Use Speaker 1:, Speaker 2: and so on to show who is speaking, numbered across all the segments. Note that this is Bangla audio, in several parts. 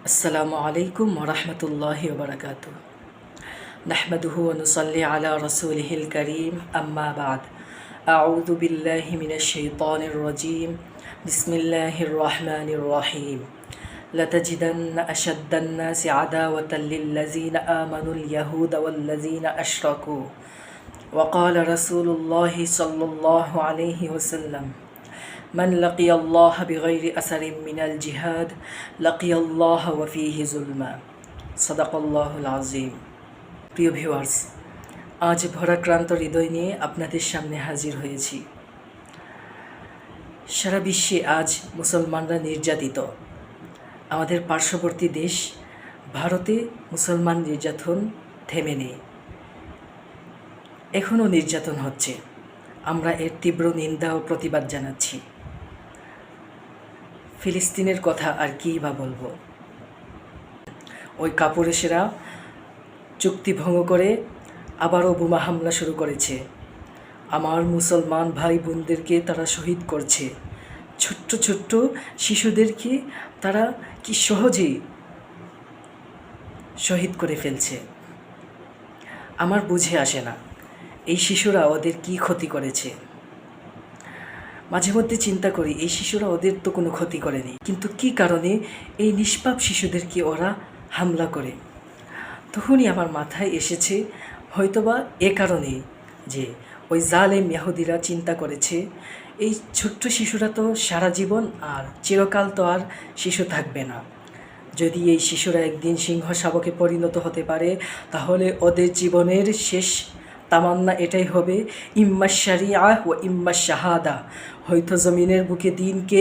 Speaker 1: السلام عليكم ورحمة الله وبركاته. نحمده ونصلي على رسوله الكريم أما بعد. أعوذ بالله من الشيطان الرجيم. بسم الله الرحمن الرحيم. لتجدن أشد الناس عداوة للذين آمنوا اليهود والذين أشركوا. وقال رسول الله صلى الله عليه وسلم من لقي الله بغير أثر من الجهاد لقي الله وفيه ظلما صدق الله العظيم প্রিয় ভিউয়ার্স আজ ভরাক্রান্ত হৃদয় নিয়ে আপনাদের সামনে হাজির হয়েছি সারা বিশ্বে আজ মুসলমানরা নির্যাতিত আমাদের পার্শ্ববর্তী দেশ ভারতে মুসলমান নির্যাতন থেমে নেই এখনও নির্যাতন হচ্ছে আমরা এর তীব্র নিন্দা ও প্রতিবাদ জানাচ্ছি ফিলিস্তিনের কথা আর কী বা বলব? ওই কাপুরেশেরা চুক্তি ভঙ্গ করে আবারও বোমা হামলা শুরু করেছে। আমার মুসলমান ভাই বোনদেরকে তারা শহীদ করছে। ছোট্ট ছোট্ট শিশুদেরকে তারা কি সহজেই শহীদ করে ফেলছে? আমার বুঝে আসে না। এই শিশুরা ওদের কি ক্ষতি করেছে? মাঝে মধ্যে চিন্তা করি, এই শিশুরা ওদের তো কোনো ক্ষতি করেনি। কিন্তু কি কারণে এই নিষ্পাপ শিশুদেরকে ওরা হামলা করে? তখনই আমার মাথায় এসেছে, হয়তোবা এ কারণে যে ওই জালেম ইয়াহুদিরা চিন্তা করেছে, এই ছোট্ট শিশুরা তো সারা জীবন আর চিরকাল তো আর শিশু থাকবে না। যদি এই শিশুরা একদিন সিংহ শাবকে পরিণত হতে পারে, তাহলে ওদের জীবনের শেষ তামান্না এটাই হবে, ইম্মা শারিয়া ও ইম্মা শাহাদা। হয়তো জমিনের বুকে দিনকে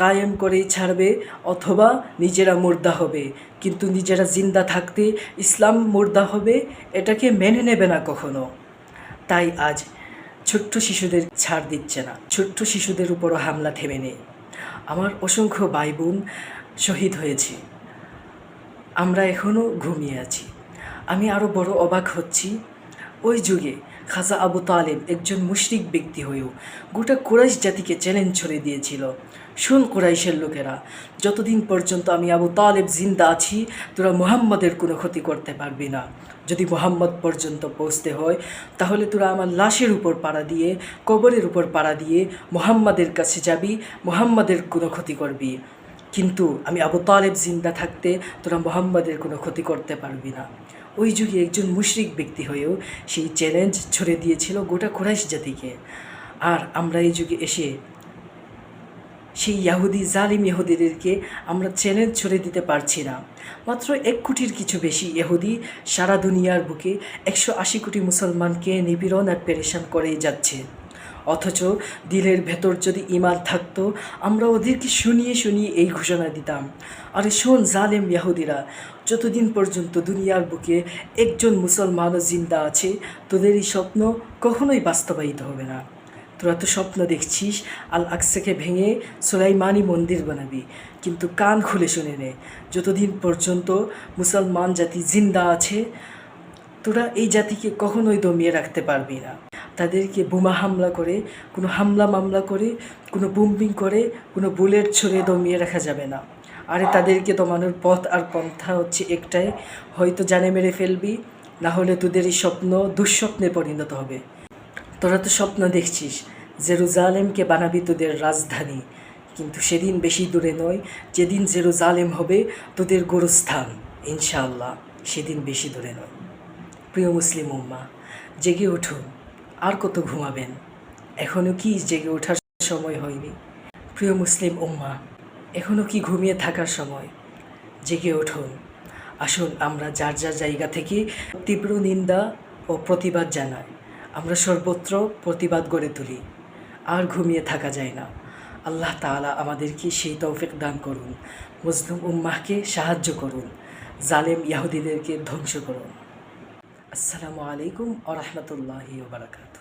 Speaker 1: কায়েম করেই ছাড়বে অথবা নিজেরা মুর্দা হবে, কিন্তু নিজেরা জিন্দা থাকতে ইসলাম মুর্দা হবে, এটাকে মেনে নেবে না কখনো। তাই আজ ছোট্ট শিশুদের ছাড় দিচ্ছে না, ছোট্ট শিশুদের উপরও হামলা থেমে নেই। আমার অসংখ্য ভাই বোন শহীদ হয়েছে। আমরা এখনও ঘুমিয়ে আছি। আমি আরও বড় অবাক হচ্ছি ওই যুগে খাজা আবু তালেব একজন মুশরিক ব্যক্তি হয়েও গোটা কুরাইশ জাতিকে চ্যালেঞ্জ ছড়ে দিয়েছিল। শুন কুরাইশের লোকেরা, যতদিন পর্যন্ত আমি আবু তালেব জিন্দা আছি, তোরা মোহাম্মদের কোনো ক্ষতি করতে পারবি না। যদি মোহাম্মদ পর্যন্ত পৌঁছতে হয়, তাহলে তোরা আমার লাশের উপর পাড়া দিয়ে, কবরের উপর পাড়া দিয়ে মোহাম্মদের কাছে যাবি, মোহাম্মদের কোনো ক্ষতি করবি। কিন্তু আমি আবু তালেব জিন্দা থাকতে তোরা মোহাম্মদের কোনো ক্ষতি করতে পারবি না। ওই যুগে একজন মুশরিক ব্যক্তি হয়েও সেই চ্যালেঞ্জ ছড়ে দিয়েছিল গোটা কোরাইশ জাতিকে। আর আমরা এই যুগে এসে সেই ইয়াহুদি জালিম ইহুদিদেরকে আমরা চ্যালেঞ্জ ছড়ে দিতে পারছি না। মাত্র এক কোটির কিছু বেশি ইহুদি সারা দুনিয়ার বুকে একশো আশি কোটি মুসলমানকে নিপীড়ন আর পেরেশান করেই যাচ্ছে। অথচ দিলের ভেতর যদি ইমান থাকতো, আমরা ওদেরকে শুনিয়ে শুনিয়ে এই ঘোষণা দিতাম। আরে শোন জালেম ইয়াহুদিরা, যতদিন পর্যন্ত দুনিয়ার বুকে একজন মুসলমানও জিন্দা আছে তোদের এই স্বপ্ন কখনোই বাস্তবায়িত হবে না। তোরা তো স্বপ্ন দেখছিস আল আকসাকে ভেঙে সোলাইমানি মন্দির বানাবি, কিন্তু কান খুলে শুনে নে, যতদিন পর্যন্ত মুসলমান জাতি জিন্দা আছে, তোরা এই জাতিকে কখনোই দমিয়ে রাখতে পারবি না। তাদেরকে বোমা হামলা করে, কোনো হামলা মামলা করে, কোনো বুম্বিং করে, কোনো বুলেট ছড়ে দমিয়ে রাখা যাবে না। আরে তাদেরকে দমানোর পথ আর পন্থা হচ্ছে একটাই, হয়তো জানে মেরে ফেলবি, না হলে তোদের এই স্বপ্ন দুঃস্বপ্নে পরিণত হবে। তোরা তো স্বপ্ন দেখছিস, জেরুজালেমকে বানাবি তোদের রাজধানী। কিন্তু সেদিন বেশি দূরে নয়, যেদিন জেরুজালেম হবে তোদের গোরস্থান, ইনশাআল্লাহ সেদিন বেশি দূরে নয়। প্রিয় মুসলিম উম্মা, জেগে উঠুন আর কত ঘুমাবেন? এখনও কি জেগে ওঠার সময় হয়নি? প্রিয় মুসলিম উম্মা এখনও কি ঘুমিয়ে থাকার সময়? জেগে উঠুন। আসুন আমরা যার যার জায়গা থেকে তীব্র নিন্দা ও প্রতিবাদ জানাই। আমরা সর্বত্র প্রতিবাদ গড়ে তুলি। আর ঘুমিয়ে থাকা যায় না। আল্লাহ তাআলা আমাদেরকে সেই তৌফিক দান করুন। মুসলিম উম্মাহকে সাহায্য করুন। জালেম ইয়াহুদিদেরকে ধ্বংস করুন। আসসালামু আলাইকুম আ রহমতুল্লাহি বারাকাতু